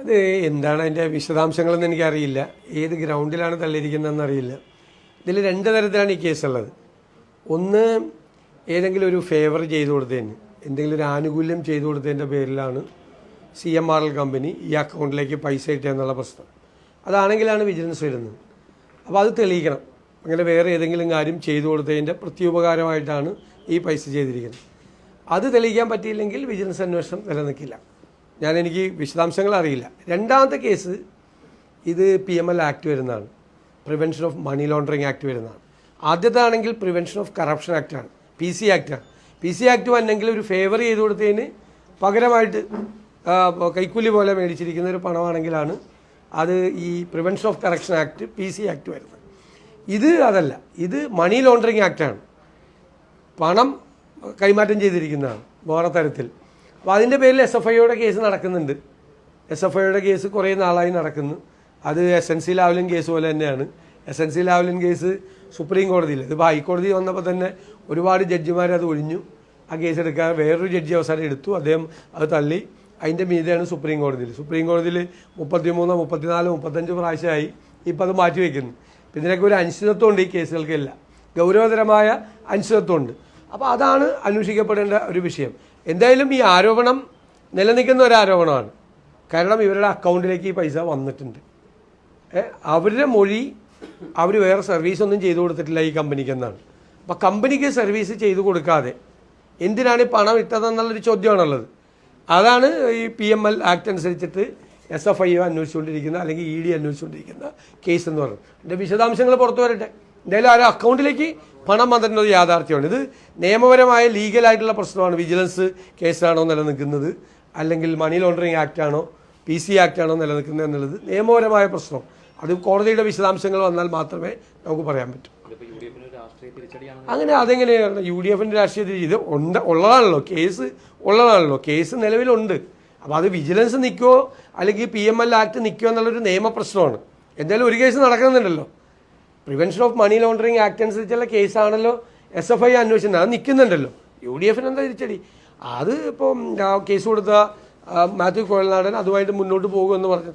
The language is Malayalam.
അത് എന്താണ് അതിന്റെ വിശദാംശങ്ങളെന്ന് എനിക്കറിയില്ല. ഏത് ഗ്രൗണ്ടിലാണ് തള്ളിയിരിക്കുന്നതെന്ന് അറിയില്ല ഇതിൽ രണ്ട് തരത്തിലാണ് ഈ കേസുള്ളത്. ഒന്ന് ഏതെങ്കിലും ഒരു ഫേവർ ചെയ്തു കൊടുത്തതിന് എന്തെങ്കിലും ഒരു ആനുകൂല്യം ചെയ്തു കൊടുത്തതിന്റെ പേരിലാണ് C M R L company ഈ അക്കൗണ്ടിലേക്ക് പൈസ ഇട്ട എന്നുള്ള പ്രശ്നം. അതാണെങ്കിലാണ് വിജിലൻസ് വരുന്നത്. അപ്പോൾ അത് തെളിയിക്കണം. അങ്ങനെ വേറെ ഏതെങ്കിലും കാര്യം ചെയ്തു കൊടുത്തതിന്റെ പ്രത്യുപകാരമായിട്ടാണ് ഈ പൈസ ചെയ്തിരിക്കുന്നത്. അത് തെളിയിക്കാൻ പറ്റിയില്ലെങ്കിൽ വിജിലൻസ് അന്വേഷണം നിലനിൽക്കില്ല. ഞാൻ എനിക്ക് വിശദാംശങ്ങൾ അറിയില്ല രണ്ടാമത്തെ കേസ് ഇത് പി എം എൽ ആക്ട് വരുന്നതാണ്. Prevention of money laundering act വരുന്നതാണ്. ആദ്യത്താണെങ്കിൽ പ്രിവെൻഷൻ ഓഫ് കറപ്ഷൻ ആക്റ്റാണ് പി സി ആക്റ്റാണ് പി സി ആക്ട് വന്നെങ്കിൽ ഒരു ഫേവർ ചെയ്ത് കൊടുത്തതിന് പകരമായിട്ട് കൈക്കൂലി പോലെ മേടിച്ചിരിക്കുന്ന ഒരു പണമാണെങ്കിലാണ് അത് ഈ prevention of correction act P C act വരുന്നത്. ഇത് അതല്ല. ഇത് മണി ലോണ്ടറിങ് ആക്റ്റാണ് പണം കൈമാറ്റം ചെയ്തിരിക്കുന്നതാണ്. വേറെ തരത്തിൽ. അപ്പോൾ അതിന്റെ പേരിൽ എസ് എഫ് ഐയുടെ കേസ് നടക്കുന്നുണ്ട്. എസ് എഫ് ഐയുടെ കേസ് കുറേ നാളായി നടക്കുന്നു. അത് S N C Lavalin case പോലെ തന്നെയാണ്. S N C Lavalin case supreme കോടതിയിൽ ഇതിപ്പോൾ ഹൈക്കോടതി വന്നപ്പോൾ തന്നെ ഒരുപാട് ജഡ്ജിമാർ അത് ഒഴിഞ്ഞു. ആ കേസ് എടുക്കാൻ വേറൊരു ജഡ്ജി അവസാനം എടുത്തു. അദ്ദേഹം അത് തള്ളി. അതിന്റെ മീതെയാണ് സുപ്രീം കോടതിയിൽ സുപ്രീം കോടതിയിൽ മുപ്പത്തിമൂന്ന് മുപ്പത്തിനാല് മുപ്പത്തഞ്ച് പ്രാവശ്യമായി ഇപ്പം അത് മാറ്റി വയ്ക്കുന്നു ഇപ്പം ഇതിനൊക്കെ ഒരു അനിശ്ചിതത്വമുണ്ട് ഈ കേസുകൾക്കെല്ലാം ഗൗരവതരമായ അനിശ്ചിതത്വമുണ്ട്. അപ്പോൾ അതാണ് അന്വേഷിക്കപ്പെടേണ്ട ഒരു വിഷയം. എന്തായാലും ഈ ആരോപണം നിലനിൽക്കുന്ന ഒരു ആരോപണമാണ്. കാരണം ഇവരുടെ അക്കൗണ്ടിലേക്ക് ഈ പൈസ വന്നിട്ടുണ്ട്. അവരുടെ മൊഴി അവർ വേറെ സർവീസ് ഒന്നും ചെയ്തു കൊടുത്തിട്ടില്ല ഈ കമ്പനിക്ക് എന്നാണ്. അപ്പോൾ കമ്പനിക്ക് സർവീസ് ചെയ്തു കൊടുക്കാതെ എന്തിനാണ് ഈ പണം ഇട്ടതെന്നുള്ളൊരു ചോദ്യമാണുള്ളത്. അതാണ് ഈ പി എം എൽ ആക്ട് അനുസരിച്ചിട്ട് എസ് എഫ് ഐ ഒ അന്വേഷിച്ചുകൊണ്ടിരിക്കുന്ന അല്ലെങ്കിൽ ഇ ഡി അന്വേഷിച്ചുകൊണ്ടിരിക്കുന്ന കേസ് എന്ന് പറയുന്നത്. എന്റെ വിശദാംശങ്ങൾ പുറത്തു വരട്ടെ. എന്തായാലും ആ അക്കൗണ്ടിലേക്ക് പണം ഒരു യാഥാർത്ഥ്യമാണ്. ഇത് നിയമപരമായ ലീഗലായിട്ടുള്ള പ്രശ്നമാണ്. വിജിലൻസ് കേസാണോ നിലനിൽക്കുന്നത്? അല്ലെങ്കിൽ മണി ലോണ്ടറിങ് ആക്ട് ആണോ? പി സി ആക്ട് ആണോ നിലനിൽക്കുന്നത് എന്നുള്ളത് നിയമപരമായ പ്രശ്നം. അത് കോടതിയുടെ വിശദാംശങ്ങൾ വന്നാൽ മാത്രമേ നമുക്ക് പറയാൻ പറ്റൂ. രാഷ്ട്രീയ അങ്ങനെ അതെങ്ങനെയാണ് യു ഡി എഫിന്റെ രാഷ്ട്രീയത്തിൽ ഇത് ഉണ്ട് ഉള്ളതാണല്ലോ. കേസ് ഉള്ളതാണല്ലോ. കേസ് നിലവിലുണ്ട്. അപ്പോൾ അത് വിജിലൻസ് നിൽക്കുമോ അല്ലെങ്കിൽ പി എം എൽ ആക്ട് നിൽക്കുമോ എന്നുള്ളൊരു നിയമപ്രശ്നമാണ്. എന്തായാലും ഒരു case നടക്കുന്നുണ്ടല്ലോ prevention of money laundering act അനുസരിച്ചുള്ള കേസാണല്ലോ എസ് എഫ് ഐ അന്വേഷിക്കുന്നത് അത് നിൽക്കുന്നുണ്ടല്ലോ യു ഡി എഫിന് എന്താ തിരിച്ചടി അത് ഇപ്പം കേസ് കൊടുത്ത മാത്യു കോഴൽനാടൻ അതുമായിട്ട് മുന്നോട്ട് പോകുമെന്ന് പറഞ്ഞു